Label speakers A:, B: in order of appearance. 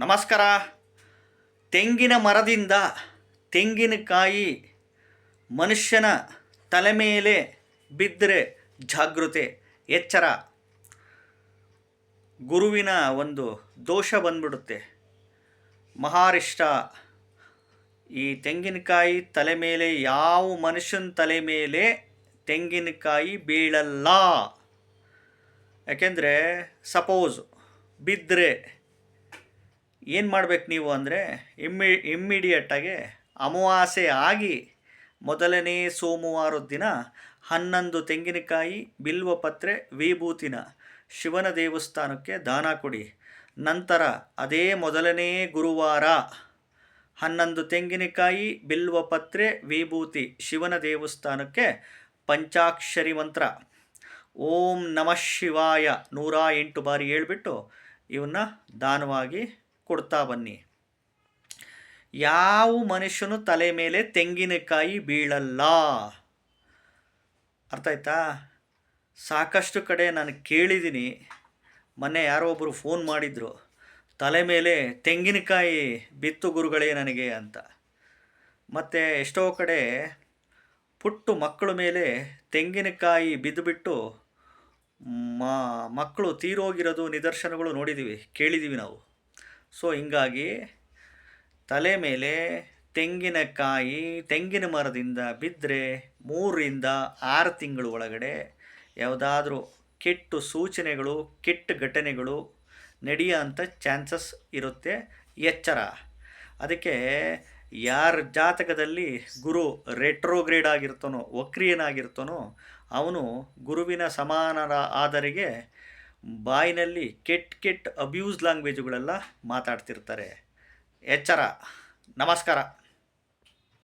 A: ನಮಸ್ಕಾರ. ತೆಂಗಿನ ಮರದಿಂದ ತೆಂಗಿನಕಾಯಿ ಮನುಷ್ಯನ ತಲೆ ಮೇಲೆ ಬಿದ್ದರೆ ಜಾಗೃತೆ, ಎಚ್ಚರ. ಗುರುವಿನ ಒಂದು ದೋಷ ಬಂದ್ಬಿಡುತ್ತೆ. ಮಹಾರಿಷ್ಟ, ಈ ತೆಂಗಿನಕಾಯಿ ತಲೆ ಮೇಲೆ, ಯಾವ ಮನುಷ್ಯನ ತಲೆ ಮೇಲೆ ತೆಂಗಿನಕಾಯಿ ಬೀಳಲ್ಲ. ಯಾಕೆಂದರೆ ಸಪೋಸ್ ಬಿದ್ದರೆ ಏನು ಮಾಡ್ಬೇಕು ನೀವು ಅಂದರೆ ಇಮ್ಮಿ ಇಮ್ಮಿಡಿಯೇಟಾಗಿ ಅಮಾವಾಸ್ಯೆ ಆಗಿ ಮೊದಲನೇ ಸೋಮವಾರದ ದಿನ ಹನ್ನೊಂದು ತೆಂಗಿನಕಾಯಿ ಬಿಲ್ವಪತ್ರೆ ವಿಭೂತಿನ ಶಿವನ ದೇವಸ್ಥಾನಕ್ಕೆ ದಾನ ಕೊಡಿ. ನಂತರ ಅದೇ ಮೊದಲನೇ ಗುರುವಾರ ಹನ್ನೊಂದು ತೆಂಗಿನಕಾಯಿ ಬಿಲ್ವಪತ್ರೆ ವಿಭೂತಿ ಶಿವನ ದೇವಸ್ಥಾನಕ್ಕೆ ಪಂಚಾಕ್ಷರಿ ಮಂತ್ರ. ಓಂ ನಮಃ ಶಿವಾಯ ನೂರ ಎಂಟು ಬಾರಿ ಹೇಳ್ಬಿಟ್ಟು ಇವನ್ನ ದಾನವಾಗಿ ಕೊಡ್ತಾ ಬನ್ನಿ. ಯಾವ ಮನುಷ್ಯನು ತಲೆ ಮೇಲೆ ತೆಂಗಿನಕಾಯಿ ಬೀಳಲ್ಲ? ಅರ್ಥ ಆಯ್ತಾ? ಸಾಕಷ್ಟು ಕಡೆ ನಾನು ಕೇಳಿದ್ದೀನಿ. ಮೊನ್ನೆ ಯಾರೋ ಒಬ್ಬರು ಫೋನ್ ಮಾಡಿದರು, ತಲೆ ಮೇಲೆ ತೆಂಗಿನಕಾಯಿ ಬಿತ್ತು ಗುರುಗಳೇ ನನಗೆ ಅಂತ. ಮತ್ತು ಎಷ್ಟೋ ಕಡೆ ಪುಟ್ಟು ಮಕ್ಕಳ ಮೇಲೆ ತೆಂಗಿನಕಾಯಿ ಬಿದ್ದುಬಿಟ್ಟು ಮಕ್ಕಳು ತೀರೋಗಿರೋದು ನಿದರ್ಶನಗಳು ನೋಡಿದ್ದೀವಿ ಕೇಳಿದ್ದೀವಿ ನಾವು. ಸೊ ಹಿಂಗಾಗಿ ತಲೆ ಮೇಲೆ ತೆಂಗಿನಕಾಯಿ, ತೆಂಗಿನ ಮರದಿಂದ ಬಿದ್ದರೆ ಮೂರರಿಂದ ಆರು ತಿಂಗಳು ಒಳಗಡೆ ಯಾವುದಾದ್ರೂ ಕೆಟ್ಟು ಸೂಚನೆಗಳು, ಕೆಟ್ಟ ಘಟನೆಗಳು ನಡೆಯೋ ಚಾನ್ಸಸ್ ಇರುತ್ತೆ ಎಚ್ಚರ. ಅದಕ್ಕೆ ಯಾರ ಜಾತಕದಲ್ಲಿ ಗುರು ರೆಟ್ರೋಗ್ರೇಡ್ ಆಗಿರ್ತಾನೋ, ವಕ್ರಿಯನಾಗಿರ್ತಾನೋ, ಅವನು ಗುರುವಿನ ಸಮಾನರ ಆದರಿಗೆ ಬಾಯಿನಲ್ಲಿ ಕೆಟ್ಟ ಕೆಟ್ಟ ಅಬ್ಯೂಸ್ ಲ್ಯಾಂಗ್ವೇಜುಗಳೆಲ್ಲ ಮಾತಾಡ್ತಿರ್ತಾರೆ. ಎಚ್ಚರ. ನಮಸ್ಕಾರ.